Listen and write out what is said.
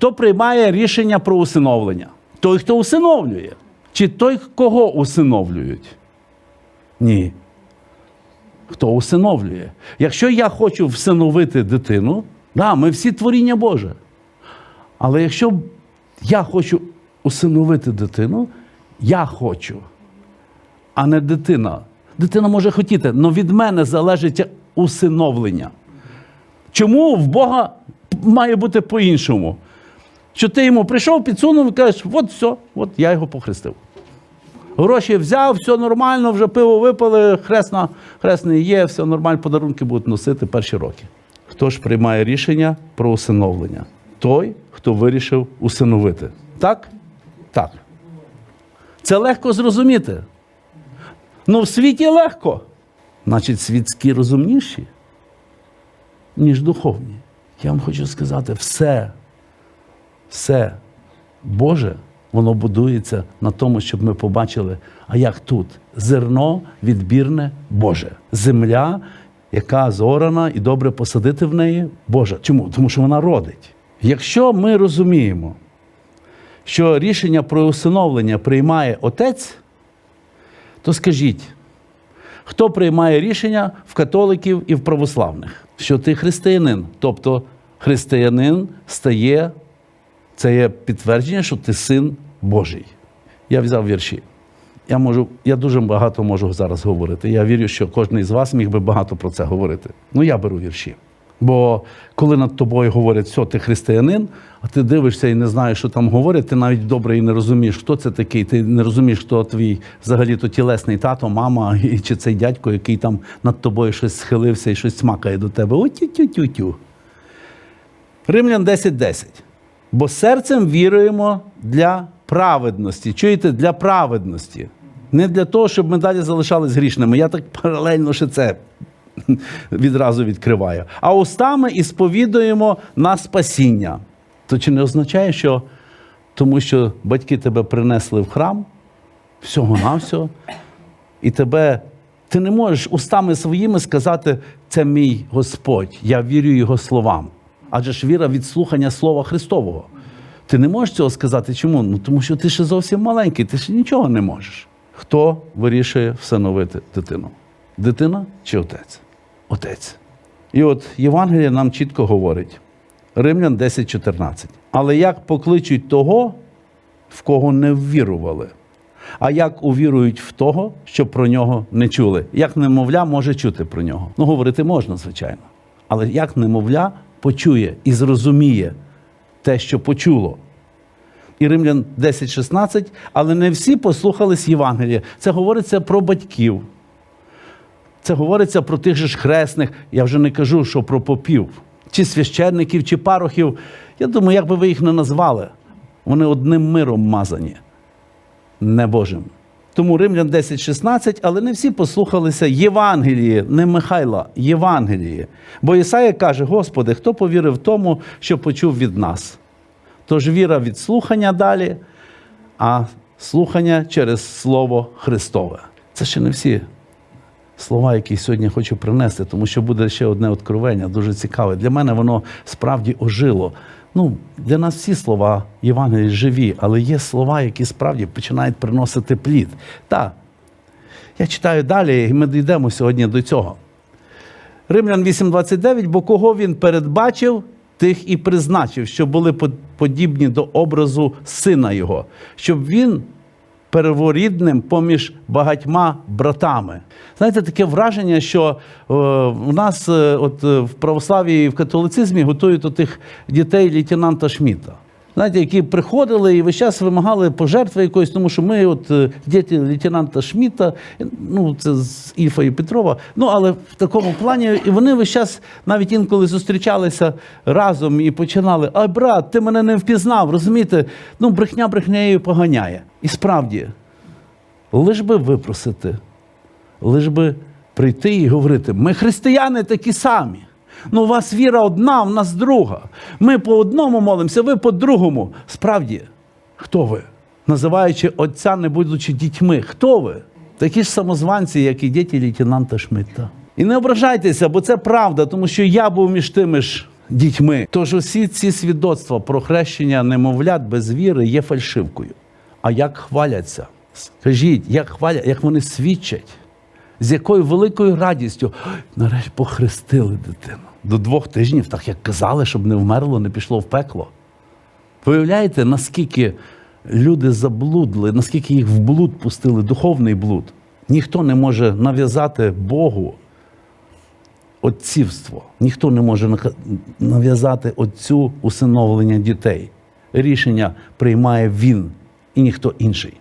Хто приймає рішення про усиновлення? Той, хто усиновлює. Чи той, кого усиновлюють? Ні. Хто усиновлює? Якщо я хочу всиновити дитину, да, ми всі творіння Боже. Але якщо я хочу усиновити дитину, я хочу, а не дитина. Дитина може хотіти, але від мене залежить усиновлення. Чому в Бога має бути по-іншому? Що ти йому прийшов, підсунув і кажеш, от все, от я його похрестив. Гроші взяв, все нормально, вже пиво випили, хресна, хресний є, все нормально, подарунки будуть носити перші роки. Хто ж приймає рішення про усиновлення? Той, хто вирішив усиновити. Так? Так. Це легко зрозуміти. Ну в світі легко. Значить, світські розумніші, ніж духовні. Я вам хочу сказати, все, все Боже, воно будується на тому, щоб ми побачили, а як тут зерно відбірне Боже, земля, яка зорана, і добре посадити в неї Боже. Чому? Тому що вона родить. Якщо ми розуміємо, що рішення про усиновлення приймає отець, то скажіть, хто приймає рішення в католиків і в православних? Що ти християнин. Тобто християнин стає, це є підтвердження, що ти син Божий. Я взяв вірші. Я, можу, я дуже багато можу зараз говорити. Я вірю, що кожен із вас міг би багато про це говорити. Ну, я беру вірші. Бо коли над тобою говорять, все, ти християнин, а ти дивишся і не знаєш, що там говорять, ти навіть добре і не розумієш, хто це такий, ти не розумієш, хто твій взагалі то тілесний тато, мама, і, чи цей дядько, який там над тобою щось схилився і щось смакає до тебе. О, тю-тю-тю-тю. Римлян 10.10. Бо серцем віруємо для праведності. Чуєте, для праведності. Не для того, щоб ми далі залишались грішними. Я так паралельно ще це відразу відкриваю. А устами і сповідуємо на спасіння. То чи не означає, що тому що батьки тебе принесли в храм всього-навсього, і тебе ти не можеш устами своїми сказати, це мій Господь, я вірю Його словам. Адже ж віра від слухання Слова Христового. Ти не можеш цього сказати. Чому? Ну тому що ти ще зовсім маленький, ти ще нічого не можеш. Хто вирішує всиновити дитину? Дитина чи отець? Отець. І от Євангеліє нам чітко говорить: Римлян 10.14. Але як покличуть того, в кого не ввірували? А як увірують в того, що про нього не чули? Як немовля може чути про нього? Ну, говорити можна, звичайно. Але як немовля почує і зрозуміє те, що почуло? І Римлян 10.16, але не всі послухались Євангелія. Це говориться про батьків. Це говориться про тих же ж хресних. Я вже не кажу, що про попів, чи священників, чи парохів. Я думаю, як би ви їх не назвали, вони одним миром мазані, не Божим. Тому Римлян 10.16, але не всі послухалися Євангелії, не Михайла, Євангелії. Бо Ісая каже: Господи, хто повірив тому, що почув від нас? Тож віра від слухання далі, а слухання через Слово Христове. Це ще не всі слова, які сьогодні хочу принести, тому що буде ще одне откровення, дуже цікаве. Для мене воно справді ожило. Ну, для нас всі слова Євангелії живі, але є слова, які справді починають приносити плід. Так, я читаю далі, і ми дійдемо сьогодні до цього. Римлян 8:29, бо кого він передбачив, тих і призначив, що були подібні до образу сина його, щоб він перворідним поміж багатьма братами. Знаєте, таке враження, що е, у нас е, от, е, в православі і в католицизмі готують тих дітей лейтенанта Шміта. Знаєте, які приходили і весь час вимагали пожертви якоїсь, тому що ми, от діти лейтенанта Шміта, ну це з Ільфа і Петрова. Ну але в такому плані, і вони весь час навіть інколи зустрічалися разом і починали: А брат, ти мене не впізнав, розумієте? Ну, брехня брехнею поганяє. І справді, лиш би випросити, лиш би прийти і говорити: ми християни такі самі. Ну, у вас віра одна, у нас друга. Ми по одному молимося, ви по другому. Справді, хто ви? Називаючи отця, не будучи дітьми. Хто ви? Такі ж самозванці, як і діти лейтенанта Шмидта. І не ображайтеся, бо це правда, тому що я був між тими ж дітьми. Тож усі ці свідоцтва про хрещення немовлят без віри є фальшивкою. А як хваляться? Скажіть, як хвалять, як вони свідчать? З якою великою радістю «Ой, нарешті похрестили дитину. До двох тижнів, так як казали, щоб не вмерло, не пішло в пекло. Виявляєте, наскільки люди заблудли, наскільки їх в блуд пустили, духовний блуд. Ніхто не може нав'язати Богу отцівство. Ніхто не може нав'язати отцю усиновлення дітей. Рішення приймає він і ніхто інший.